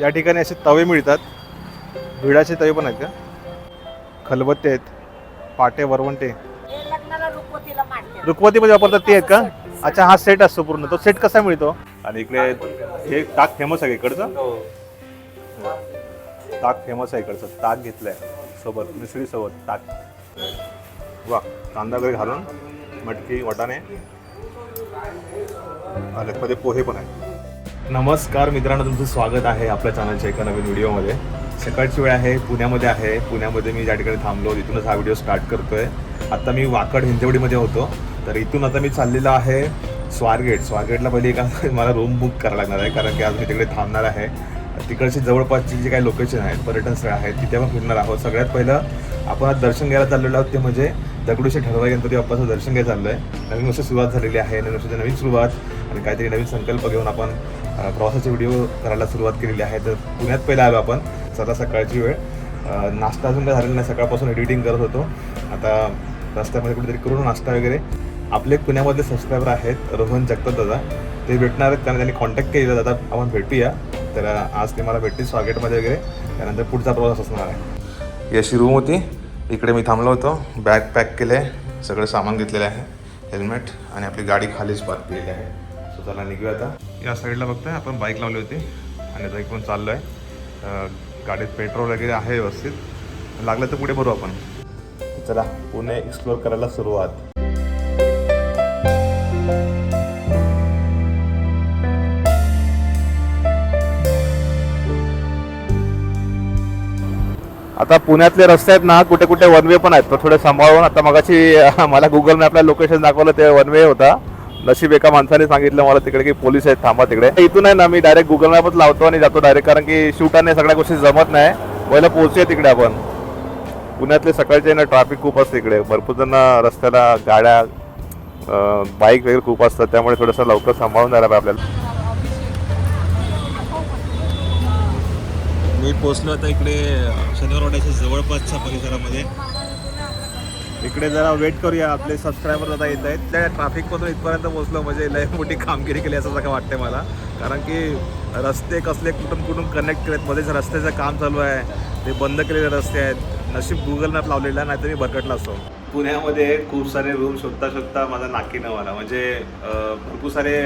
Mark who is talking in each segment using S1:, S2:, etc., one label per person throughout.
S1: या ठिकाणी असे तवे मिळतात. भिडाचे तवे पण आहेत का खलबत्ते आहेत. पाटे वरवंटे.
S2: हे
S1: रुखवतीमध्ये वापरतात ते आहेत का? अच्छा हा सेट असतो पूर्ण. तो सेट कसा मिळतो? आणि इकडे हे ताक फेमस आहे का इकडचं? ताक फेमस आहे इकडचं. ताक घेतलंय. सोबत मिसळी सोबत ताक. वा कांदा वगैरे घालून मटकी वाटाणे. आणि मध्ये पोहे पण आहेत. नमस्कार मित्रांनो तुमचं स्वागत आहे आपल्या चॅनलच्या एका नवीन व्हिडिओमध्ये. सकाळची वेळ आहे पुण्यामध्ये आहे. पुण्यामध्ये मी ज्या ठिकाणी थांबलो तिथूनच हा व्हिडिओ स्टार्ट करतोय. आता मी वाकड हिंजवडीमध्ये होतो. तर इथून आता मी चाललेलो आहे स्वारगेट. स्वारगेटला पहिले एका मला रूम बुक करायला लागणार आहे कारण की आज मी तिकडे थांबणार आहे. तिकडची जवळपासची जी काही लोकेशन आहेत पर्यटन स्थळ आहेत तिथे आपण फिरणार आहोत. सगळ्यात पहिलं आपण आज दर्शन घ्यायला चाललेलो आहोत ते म्हणजे दगडूशे ठरवा गणपती बाप्पाचं दर्शन घ्यायला चाललं आहे नवीन वर्ष सुरुवात झालेली आहे नवीन वर्षाची नवीन सुरुवात आणि काहीतरी नवीन संकल्प घेऊन आपण प्रवासाचे व्हिडिओ करायला सुरुवात केलेली आहे. तर पुण्यात पहिला आलो आपण. सदा सकाळची वेळ. नाश्ता अजून काय झालेला नाही. सकाळपासून एडिटिंग करत होतो. आता रस्त्यामध्ये कुठेतरी करून नाश्ता वगैरे. आपले पुण्यामधले सबस्क्रायबर आहेत रोहन जगताप दादा. ते भेटणार आहेत. त्यांना त्यांनी कॉन्टॅक्ट केलेला दादा आपण भेटूया. तर आज ते मला भेटतील स्वागेटमध्ये वगैरे. त्यानंतर पुढचा प्रवास असणार आहे. ही अशी रूम होती. इकडे मी थांबलो होतो. बॅग पॅक केलं. आहे सगळं सामान घेतलेलं आहे. हेल्मेट आणि आपली गाडी खालीच पार्क केलेली आहे. सो त्याला निघूया आता. या साईडला बघताय आपण बाईक लावली होती. आणि आता पण चाललो आहे गाडीत पेट्रोल वगैरे आहे व्यवस्थित. लागलं तर पुढे भरू आपण. चला पुणे एक्सप्लोअर करायला सुरुवात. आता पुण्यातले रस्ते आहेत ना कुठे कुठे वन वे पण आहेत. तर थोडे सांभाळून आता मगाशी मला गुगल मॅपला लोकेशन दाखवलं ते वन वे होता. नशीब एका माणसाने सांगितलं मला तिकडे की पोलीस आहेत थांबा तिकडे. इथून आहे ना मी डायरेक्ट गुगल मॅपच लावतो आणि जातो डायरेक्ट कारण की शूटाने सगळ्या गोष्टी जमत नाही. पहिला पोहोचूया तिकडे आपण. पुण्यातले सकाळचे ना ट्रॅफिक खूप असते इकडे. भरपूर जण रस्त्याला गाड्या बाईक वगैरे खूप असतात. त्यामुळे थोडंसं लवकर सांभाळून जायला पाहिजे आपल्याला. मी पोचलो आता इकडे शनिवार वाड्याच्या जवळपासच्या परिसरामध्ये. इकडे जरा वेट करूया. आपले सबस्क्रायबर आता येत आहेत. त्या ट्रॅफिकमधून इथपर्यंत पोहोचलो म्हणजे लय मोठी कामगिरी केली असं सगळं वाटते मला. कारण की रस्ते कसले कुठून कुठून कनेक्ट केलेत. मध्येच रस्त्याचं काम चालू आहे. ते बंद केलेले रस्ते आहेत. नशीब गुगल मॅप लावलेला नाही तर मी भरकटला असतो. पुण्यामध्ये खूप सारे रूम शोधता शोधता माझा नाकी न आला म्हणजे भरपूर सारे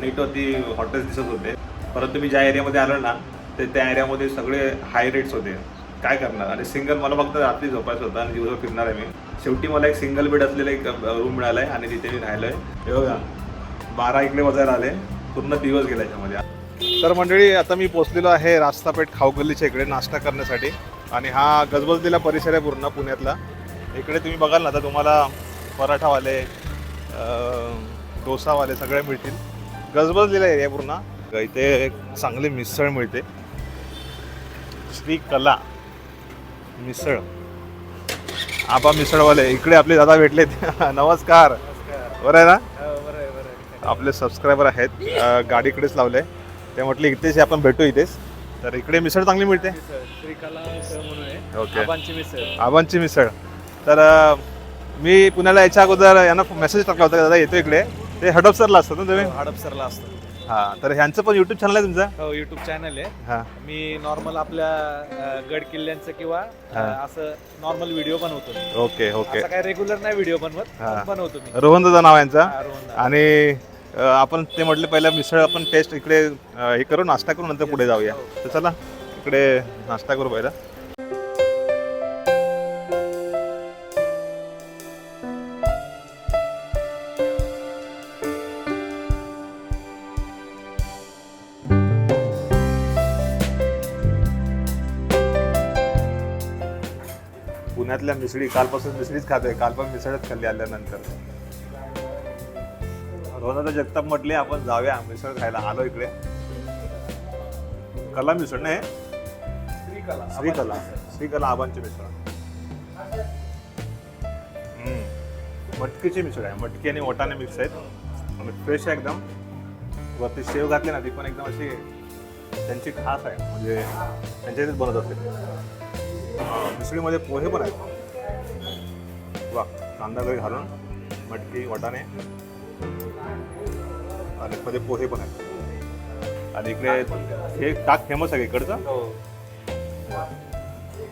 S1: नेटवरती हॉटेल्स दिसत होते. परंतु मी ज्या एरियामध्ये आलो ना ते त्या एरियामध्ये सगळे हाय रेट्स होते. काय करणार? आणि सिंगल मला फक्त रात्री झोपायचं होतं आणि दिवसभर फिरणार आहे मी. शेवटी मला एक सिंगल बेड असलेला एक रूम मिळाला आहे आणि तिथे मी राहिलो आहे बघा बारा इकडे वाजायला आले पूर्ण दिवस गेला याच्यामध्ये. तर मंडळी आता मी पोचलेलो आहे रास्तापेठ खाऊगल्लीच्या इकडे नाश्ता करण्यासाठी. आणि हा गजबजलेला परिसर आहे पूर्ण पुण्यातला. इकडे तुम्ही बघाल ना तर तुम्हाला पराठावाले डोसावाले सगळे मिळतील. गजबजलेला एरिया पूर्ण. इथे एक चांगली मिसळ मिळते. श्री कला मिसळ. आपा मिसळवाले. इकडे आपले दादा भेटलेत नमस्कार. बरं आहे ना? आपले सबस्क्रायबर आहेत. गाडीकडेच लावले. ते म्हटले इथेच आपण भेटू इथेच. तर इकडे मिसळ चांगली मिळते. ओके
S3: आबांची मिसळ.
S1: मिसळ तर मी पुण्याला याच्या अगोदर यांना मेसेज टाकला होता दादा येतो इकडे. ते हडपसरला असतात ना तुम्ही?
S3: हडपसरला असतो
S1: हां तर ह्यांचं पण युट्यूब चॅनल आहे तुमचं?
S3: हो युट्यूब चॅनल आहे.
S1: हां.
S3: मी नॉर्मल आपल्या अ, गड किल्ल्यांचं किंवा अ,
S1: हा.
S3: असं नॉर्मल व्हिडिओ बनवतो
S1: ओके ओके
S3: असं काय रेग्युलर नाही व्हिडिओ बनवत
S1: हा.
S3: पण बनवतो मी.
S1: रोहन दादा नाव आहे यांचा?
S3: हा, रोहन दादा.
S1: आणि अं, आपण ते म्हटले पहिला मिसळ आपण टेस्ट इकडे अं, हे करू नाश्ता करू नंतर पुढे जाऊया. तर चला इकडे नाश्ता करू पहिला. पुण्यातल्या मिसळी कालपासून मिसळीच खातोय काल पण मिसळच खाल्ली आल्यानंतर. रोहनाचा जगताप म्हटले आपण जाऊया मिसळ खायला. आलो इकडे. कला मिसळ नाही
S3: श्रीकला.
S1: श्रीकला. आबांची मिसळ. मटकीची मिसळ आहे. मटकी आणि वटाणे मिक्स आहेत. आणि फ्रेश आहे एकदम. वरती शेव घातली ना ती पण एकदम अशी त्यांची खास आहे. म्हणजे त्यांच्या इथेच बनत असते मिसळीमध्ये पोहे पण आहेत. वा कांदा वगैरे घालून मटकी वटाणे आणि मध्ये पोहे पण आहेत. आणि इकडे हे ताक फेमस आहे इकडचं?
S3: हो.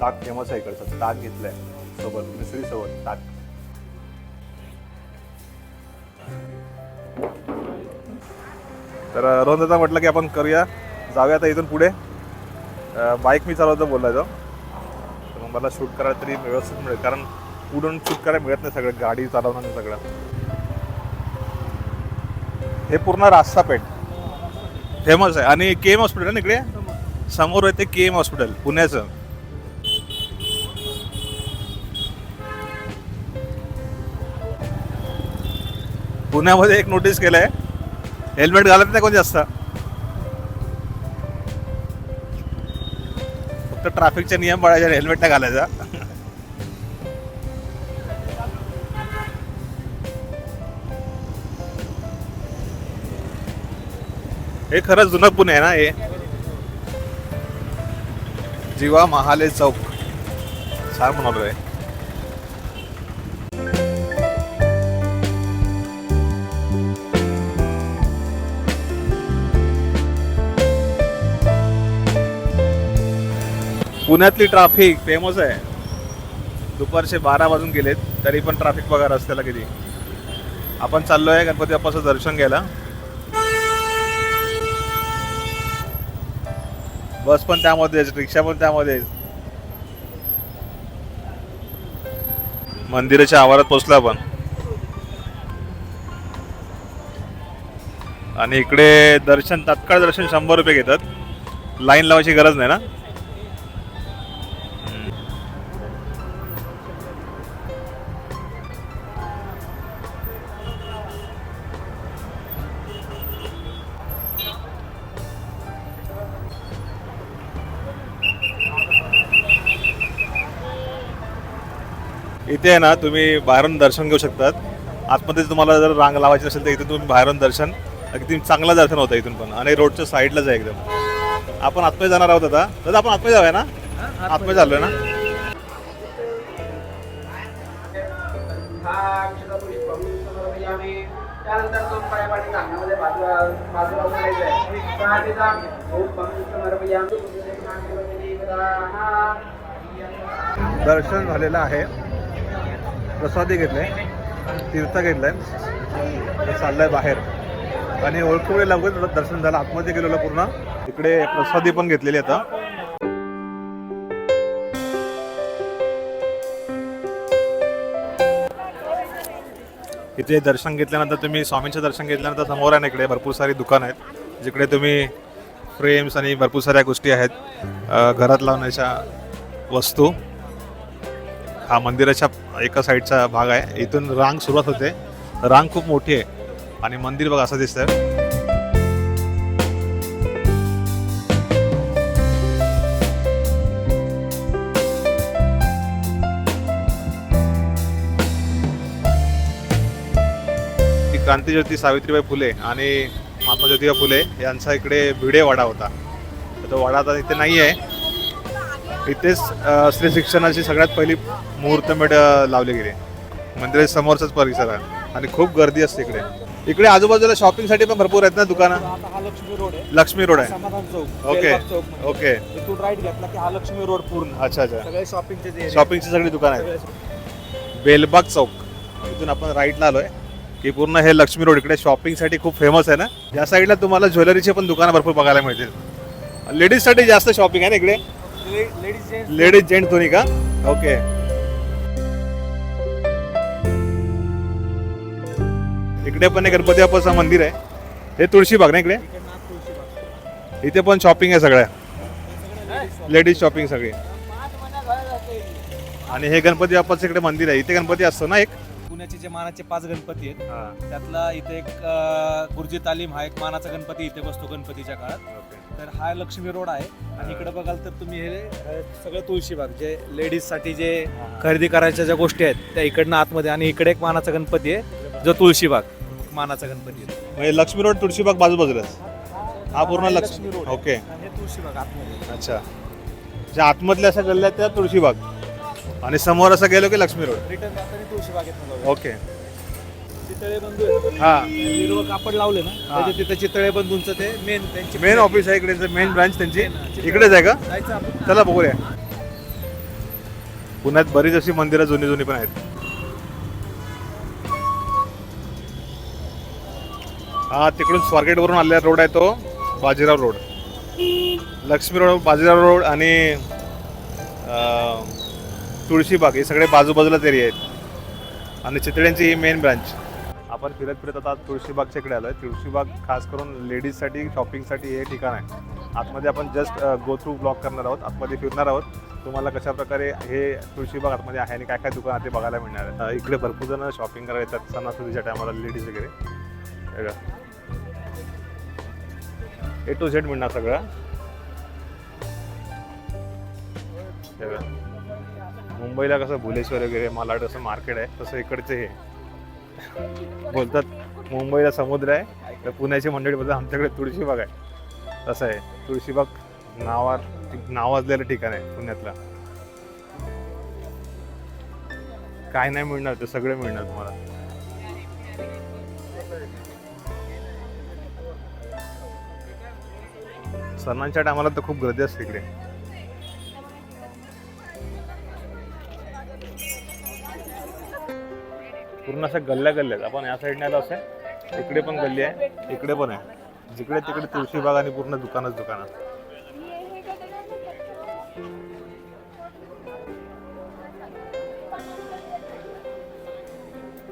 S1: ताक फेमस आहे इकडचं. ताक घेतलंय सोबत मिसळी सोबत ताक. तर रोहनदा म्हटलं की आपण करूया. जाऊया आता इथून पुढे. बाईक मी चालवतो तो. मग मला शूट करायला तरी व्यवस्थित मिळेल. कारण उडून शूट करायला मिळत नाही सगळं गाडी चालवणं सगळं. हे पूर्ण रास्ता पेठ फेमस आहे. आणि के एम हॉस्पिटल ना इकडे? समोर आहे ते के एम हॉस्पिटल पुण्याचं. पुण्यामध्ये एक नोटीस केलंय. हेल्मेट घालत नाही कोणी जास्त. ट्रॅफिकचे नियम पाळायचे हेल्मेट नाही घालायचा. हे खरंच जुनं पुणे आहे ना हे? जीवा महाले चौक. छान बनवलंय पुण्यातली ट्राफिक फेमस आहे. दुपारचे बारा वाजून गेलेत तरी पण ट्राफिक बघा रस्त्याला किती. आपण चाललोय गणपती बाप्पाचं दर्शन घ्यायला. बस पण त्यामध्येच रिक्षा पण त्यामध्येच मंदिराच्या आवारात पोचलो आपण. आणि इकडे दर्शन तात्काळ दर्शन शंभर रुपये घेतात. लाईन लावायची गरज नाही ना? इथे आहे ना तुम्ही बाहेरून दर्शन घेऊ शकतात. आतमध्ये तुम्हाला जर रांग लावायची असेल तर इथे तुम्ही बाहेरून दर्शन अगदी चांगलं दर्शन होतं इथून पण. आणि रोडच्या साईडलाच आहे एकदम. आपण आतमध्ये जाणार आहोत आता. दादा आपण आतमध्ये जाऊया ना? आतमध्ये चाललोय ना?
S4: त्यानंतर बाजूला बाजूला आहे सहाटीचा ओम
S1: दर्शन झालेलं आहे. प्रसादी घेतले. तीर्थ घेतलं. आहे चाललं आहे बाहेर. आणि ओळखूळे लवकर दर्शन झालं. आतमध्ये गेलेलं पूर्ण. इकडे प्रसादी पण घेतलेली आता. इथे दर्शन घेतल्यानंतर तुम्ही स्वामींचं दर्शन घेतल्यानंतर समोर आहे ना इकडे भरपूर सारी दुकानं आहेत. जिकडे तुम्ही फ्रेम्स आणि भरपूर साऱ्या गोष्टी आहेत. घरात लावण्याच्या वस्तू. हा मंदिराच्या एका साईडचा भाग आहे. इथून रांग सुरुवात होते. रांग खूप मोठी आहे. आणि मंदिर बघा असं दिसतंय. क्रांतीज्योती सावित्रीबाई फुले आणि महात्मा ज्योतिबा फुले यांचा इकडे भिडे वाडा होता. तर तो वाडा आता इथे नाही आहे इथेच स्त्री शिक्षणाची सगळ्यात पहिली मुहूर्तमेढ लावली गेली. मंदिराच्या समोरचाच परिसर आहे आणि खूप गर्दी असते इकडे. इकडे आजूबाजूला शॉपिंगसाठी पण भरपूर आहेत ना दुकानं?
S3: आता हा लक्ष्मी रोड आहे.
S1: लक्ष्मी रोड आहे.
S3: समाधान चौक
S1: ओके
S3: बेलबाग चौक.
S1: ओके.
S3: इथून राईट घेतला की हा लक्ष्मी रोड पूर्ण.
S1: अच्छा अच्छा.
S3: सगळे शॉपिंगचे जे area
S1: शॉपिंगची सगळी दुकानं
S3: सगळे
S1: आहेत बेलबाग चौक. इथून आपण राईटला आलोय की पूर्ण हे लक्ष्मी रोड इकडे शॉपिंगसाठी खूप फेमस आहे ना? या साईडला तुम्हाला ज्वेलरीचे पण दुकानं भरपूर बघायला मिळतील. लेडीजसाठी जास्त शॉपिंग आहे ना इकडे? लेडीज जेंट्स दोन्ही का? ओके. इकडे पण एक गणपती बाप्पाचं मंदिर आहे. हे तुळशीबाग ना इकडे? इथे पण शॉपिंग आहे सगळ्या. लेडीज शॉपिंग सगळी. आणि हे गणपती बाप्पाचं इकडे मंदिर आहे. इथे गणपती असतो ना एक?
S3: पुण्याचे जे मानाचे पाच गणपती आहेत त्यातला इथे एक गुरुजी तालीम हा एक मानाचा गणपती. इथे बसतो गणपतीच्या काळात. तर हा लक्ष्मी रोड आहे. आणि इकडे बघाल तर तुम्ही हे अं, सगळं तुळशीबाग जे लेडीजसाठी जे खरेदी करायच्या ज्या गोष्टी आहेत त्या इकडनं आतमध्ये आणि इकडे एक मानाचा गणपती आहे जो तुळशीबाग मानाचा गणपती आहे.
S1: म्हणजे लक्ष्मी रोड तुळशीबाग बाजू बाजूलाच हा पूर्ण लक्ष्मी
S3: रोड
S1: ओके.
S3: आणि हे तुळशीबाग आतमध्ये
S1: अच्छा. ज्या आतमधल्या अशा गल्ल्या आहेत त्या तुळशीबाग. आणि समोर असं गेलो की लक्ष्मी रोड.
S3: रिटर्न जाताना तुळशीबागेत
S1: ओके.
S3: चितळे बंधू.
S1: हा.
S3: हिरवं कापड लावले ना तिथे चितळे बंधूंचं ते मेन त्यांची
S1: मेन ऑफिस आहे इकडे मेन ब्रांच त्यांची. इकडेच आहे का?
S3: जायचं आपण.
S1: चला बघूया. पुण्यात बरीच अशी मंदिरं जुनी जुनी पण आहेत. हा तिकडून स्वारगेट वरून आलेला रोड आहे तो Bajirao Road. Laxmi Road Bajirao Road आणि अं, तुळशीबाग हे सगळे बाजूबाजूलाच एरिया आहेत. आणि चितळ्यांची ही मेन ब्रांच आपण फिरत फिरत आता तुळशीबागच्या इकडे आलो आहे तुळशीबाग खास करून लेडीजसाठी शॉपिंगसाठी हे ठिकाण आहे. आतमध्ये आपण जस्ट गो थ्रू ब्लॉक करणार आहोत. आतमध्ये फिरणार आहोत. तुम्हाला कशा प्रकारे हे तुळशीबाग आतमध्ये आहे आणि काय काय दुकान आहे ते बघायला मिळणार आहे. इकडे भरपूर जण शॉपिंग करायला येतात. सणासुदीच्या टायमाला लेडीज वगैरे. ए टू झेड मिळणार सगळं. मुंबईला कसं भुलेश्वर वगैरे मालाड असं मार्केट आहे. तसं इकडचे हे. बोलतात मुंबईला समुद्र आहे तर पुण्याची मंडळी बोलतात आमच्याकडे तुळशीबाग आहे. तसं आहे. तुळशीबाग नावा नावाजलेलं ठिकाण आहे पुण्यातलं. काय नाही मिळणार ते सगळे मिळणार तुम्हाला. सणांच्या टायमाला तर खूप गर्दी असते इकडे. पूर्ण अशा गल्ल्या गल्ल्या आहेत. आपण या साईडने आलो असं. इकडे पण गल्ली आहे. इकडे पण आहे. जिकडे तिकडे तुळशीबाग आणि पूर्ण दुकानच दुकानं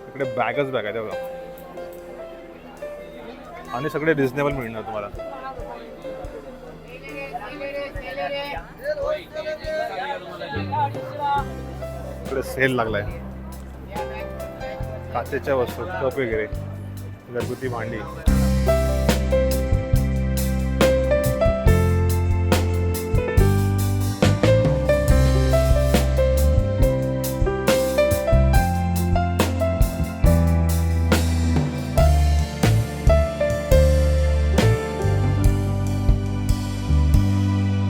S1: इकडे बॅगच बॅग आहे तेव्हा आणि सगळे रिझनेबल मिळणार तुम्हाला. इकडे सेल लागलाय. काचेच्या वस्तू कप वगैरे घरगुती भांडी.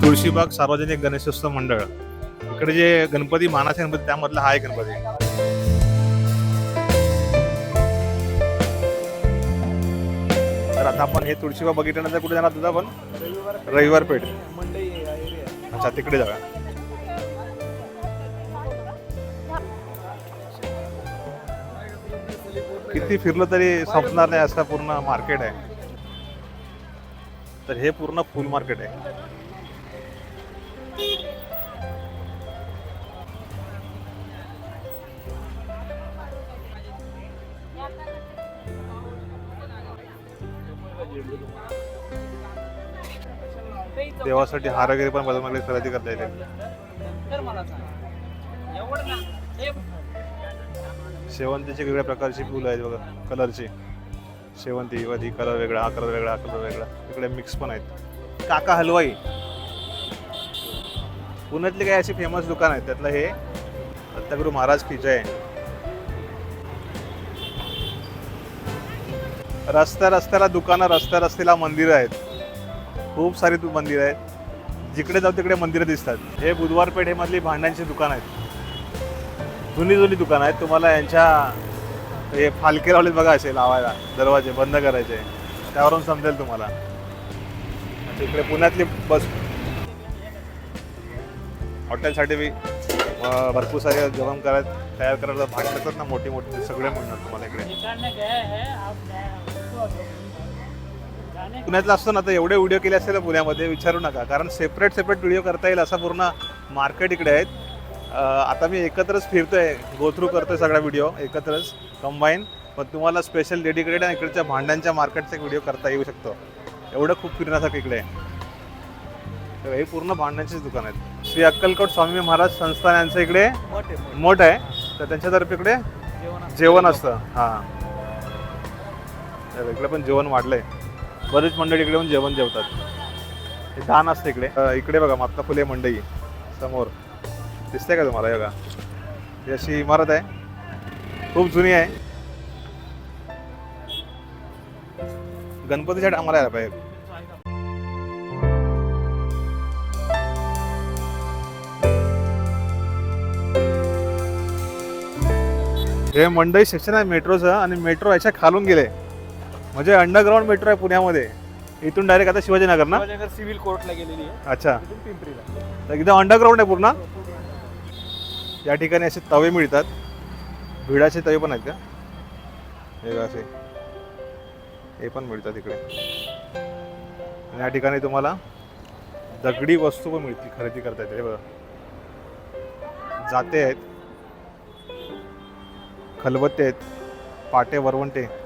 S1: तुळशीबाग सार्वजनिक गणेशोत्सव मंडळ. इकडे जे गणपती मानाचे गणपती त्यामधला हा एक गणपती. तर आता आपण हे तुळशीबा बघितल्यानंतर कुठे जाणार तुझा आपण? रविवार पेठ. अच्छा तिकडे जाऊया. किती फिरलं तरी संपणार नाही असं पूर्ण मार्केट आहे. तर हे पूर्ण फुल मार्केट आहे. देवासाठी हार वगैरे पण बदल खरेदी करता येते. शेवंतीची वेगळ्या प्रकारची फुलं आहेत बघा कलरची. शेवंती वधी कलर वेगळा हा कलर वेगळा हा कलर वेगळा. इकडे मिक्स पण आहेत. काका हलवाई. पुण्यातली काही अशी फेमस दुकान आहेत त्यातलं हे दत्तगुरु महाराज की जय. रस्त्या रस्त्याला दुकानं रस्त्या रस्त्याला मंदिरं आहेत. खूप सारी तू मंदिरं आहेत. जिकडे जाऊ तिकडे मंदिरं दिसतात. हे बुधवार पेठेमधली भांड्यांची दुकान आहेत. जुनी जुनी दुकानं आहेत. तुम्हाला यांच्या हे फालके लावलेत बघा असे लावायला. दरवाजे बंद करायचे. त्यावरून समजेल तुम्हाला. इकडे पुण्यातली बस हॉटेलसाठी बी भरपूर सारे जेवण करायला तयार करायला भांडतात ना मोठी मोठी. सगळे मिळणार तुम्हाला इकडे. पुण्यातला असतो ना तर एवढे व्हिडिओ केले असेल पुण्यामध्ये विचारू नका. कारण सेपरेट सेपरेट व्हिडिओ करता येईल असा पूर्ण मार्केट इकडे आहेत. आता मी एकत्रच फिरतोय गो थ्रू करतोय सगळा व्हिडिओ एकत्रच कंबाईन पण तुम्हाला स्पेशल डेडिकेटेड आणि इकडच्या भांड्यांच्या मार्केटचा एक व्हिडिओ करता येऊ शकतो. एवढं खूप फिरण्यासारखं इकडे आहे. तर हे पूर्ण भांड्यांचीच दुकान आहेत. श्री अक्कलकोट स्वामी महाराज संस्थान यांचं इकडे
S3: मोठ
S1: मठ आहे. तर त्यांच्यातर्फे इकडे
S3: जेवण
S1: असतं. हां. इकडे पण जेवण वाढलंय. बरेच मंडळी इकडे येऊन जेवण जेवतात. हे दान असते इकडे. इकडे बघा माता फुले मंडई. समोर. दिसते का तुम्हाला? बघा. ही अशी इमारत आहे. खूप जुनी आहे. गणपतीच्या आम्हाला यायला पाहिजे. हे मंडई सेक्शन आहे मेट्रोचं आणि मेट्रो याच्या खालून गेले. म्हणजे अंडरग्राऊंड मेट्रो आहे पुण्यामध्ये. इथून डायरेक्ट आता शिवाजीनगर ना?
S3: शिवाजीनगर सिव्हिल कोर्टला गेलेली आहे.
S1: अच्छा.
S3: तिथून पिंपरीला.
S1: तर एकदम अंडरग्राऊंड आहे पूर्ण? या ठिकाणी असे तवे मिळतात. भिडाचे तवे पण आहेत का? हे असे. हे पण मिळतात इकडे. आणि या ठिकाणी तुम्हाला दगडी वस्तू पण मिळतील खरेदी करता येते हे बघा. जाते आहेत. खलबत्ते आहेत. पाटे वरवंटे.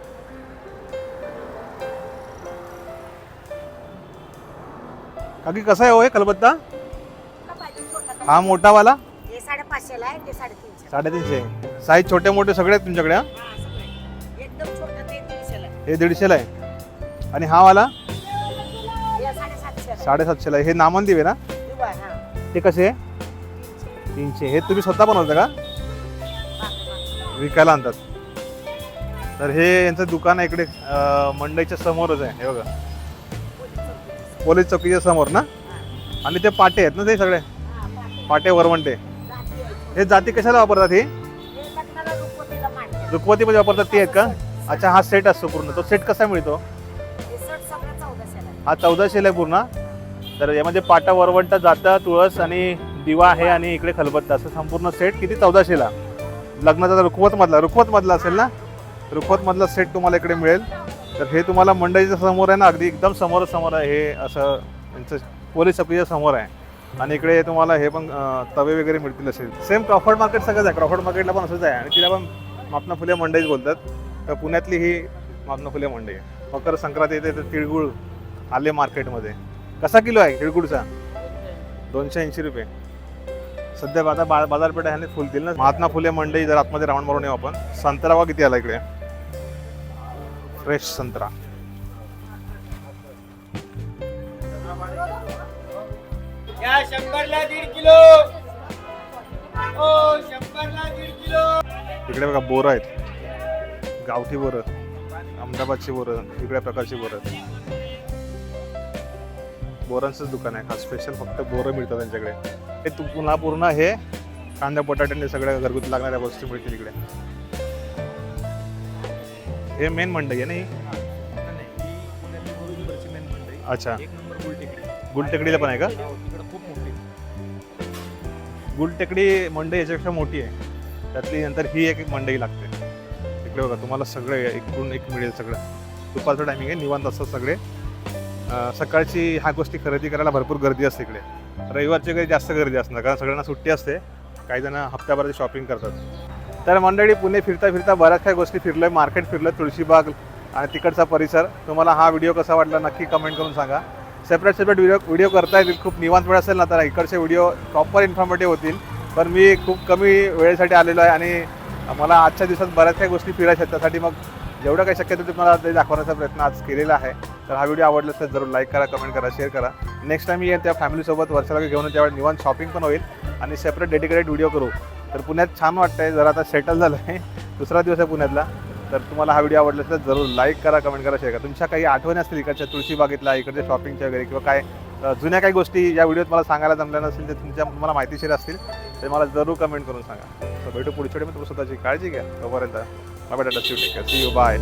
S1: काकी कसा आहे हो हे
S2: छोटा
S1: हा मोठावाला?
S2: हे साडेपाचशेला आहे ते साडेतीनशे
S1: साडेतीनशे. साईज छोटे मोठे सगळे आहेत तुमच्याकडे हा?
S2: हा, सगळे. एकदम छोटं ते दीडशेला आहे.
S1: हे दीडशेला आहे. आणि हा वाला?
S2: हे साडेसातशेला आहे.
S1: साडेसातशेला आहे. हे नामन दिवे ना?
S2: हा.
S1: ते कसे तीनशे. हे तुम्ही स्वतः बनवता का?
S2: बाकी, बाकी.
S1: विकायला आणतात. तर हे यांचं दुकान आहे इकडे अं, मंडईच्या समोरच आहे. हे बघा. पोलीस चौकीच्या समोर ना? आणि ते पाटे आहेत ना ते सगळे? पाटे वरवंटे.
S2: आहे.
S1: हे जाती कशाला वापरतात हे?
S2: हे
S1: रुखवतीमध्ये वापरतात ते आहेत का? अच्छा हा सेट असतो पूर्ण. तो सेट कसा मिळतो?
S2: हा चौदाशेला आहे
S1: पूर्ण. तर यामध्ये पाटा वरवंटा जाता तुळस आणि दिवा आहे आणि इकडे खलबत्ता. असं संपूर्ण सेट किती? चौदाशेला लग्नाचा रुखवत मधला रुखवत मधला असेल ना? रुखवत मधला सेट तुम्हाला इकडे मिळेल. तर हे तुम्हाला मंडईच्या समोर आहे ना अगदी एकदम समोर समोर आहे हे असं यांचं पोलीस चौकीच्या समोर आहे. आणि इकडे तुम्हाला हे पण तवे वगैरे मिळतील असेल. सेम क्रॉफर्ड मार्केट सगळंच आहे. क्रॉफर्ड मार्केटला पण असंच आहे. आणि तिला पण मापना फुले मंडईच बोलतात. तर पुण्यातली ही मापना फुले मंडई मकर संक्रांती येते तर तिळगुळ आले मार्केटमध्ये. कसा किलो आहे तिळगुळचा? दोनशे ऐंशी रुपये. सध्या आता बा बाजारपेठ आहे फुलतील ना. महात्मा फुले मंडई जर आतमध्ये राऊंड मारून येऊ आपण. संतरावा किती आला इकडे? फ्रेश संत्रा
S4: या शंभरला दीड किलो ओ शंभरला दीड किलो
S1: इकडे बघा बोरं आहेत गावठी बोरं अहमदाबादची बोरं वेगळ्या प्रकारची बोरं बोरांचंच दुकान आहे हा स्पेशल फक्त बोरं मिळतात त्यांच्याकडे हे तू पुन्हा पूर्ण हे कांदा बटाट्याने सगळ्या घरगुती लागणाऱ्या वस्तू मिळतील इकडे हे मेन मंडई आहे ना ही?
S3: नाही, मंडई.
S1: अच्छा.
S3: गुलटेकडी
S1: गुलटेकडीला पण आहे का? गुलटेकडी मंडई याच्यापेक्षा मोठी आहे. त्यातली नंतर ही एक मंडई लागते. इकडे बघा तुम्हाला सगळे एकूण एक मिळेल सगळं. दुपारचं टायमिंग आहे निवांत असतात सगळे. सकाळची ह्या गोष्टी खरेदी करायला भरपूर गर्दी असते इकडे. रविवारची काही जास्त गर्दी असणार कारण सगळ्यांना सुट्टी असते. काही जण हप्त्याभराची शॉपिंग करतात. तर मंडळी पुणे फिरता फिरता बऱ्याच काही गोष्टी फिरलोय. मार्केट फिरलं तुळशीबाग आणि तिकडचा परिसर. तुम्हाला हा व्हिडिओ कसा वाटला नक्की कमेंट करून सांगा. सेपरेट सेपरेट व्हिडिओ व्हिडिओ करता येतील. खूप निवांत वेळ असेल ना तर इकडचे व्हिडिओ प्रॉपर इन्फॉर्मेटिव्ह होतील. पण मी खूप कमी वेळेसाठी आलेलो आहे आणि मला आजच्या दिवसात बऱ्याच काही गोष्टी फिरायच्या त्यासाठी मग जेवढं काही शक्य ते तुम्हाला ते दाखवण्याचा प्रयत्न आज केलेला आहे. तर हा व्हिडिओ आवडला तर जरूर लाईक करा कमेंट करा शेअर करा. नेक्स्ट टाईम येईल त्या फॅमिलीसोबत वर्षाला घेऊन येऊ, त्यावेळी निवांत शॉपिंग पण होईल. आणि सेपरेट डेडिकेटेड व्हिडिओ करू. तर पुण्यात छान वाटतंय जरा आता सेटल झालं आहे दुसरा दिवस आहे पुण्यातला. तर तुम्हाला हा व्हिडिओ आवडला तर जरूर लाईक करा कमेंट करा शेअर करा. तुमच्या काही आठवणी असतील इकडच्या तुळशीबागेतला इकडच्या शॉपिंगच्या वगैरे किंवा काय जुन्या काही गोष्टी या व्हिडिओत मला सांगायला जमल्या नसतील ते तुमच्या तुम्हाला माहितीशीर असतील ते मला जरूर कमेंट करून सांगा. तर भेटू पुढच्या वेळी मी तुम्ही स्वतःची काळजी घ्या. तोपर्यंत bye tata see you bye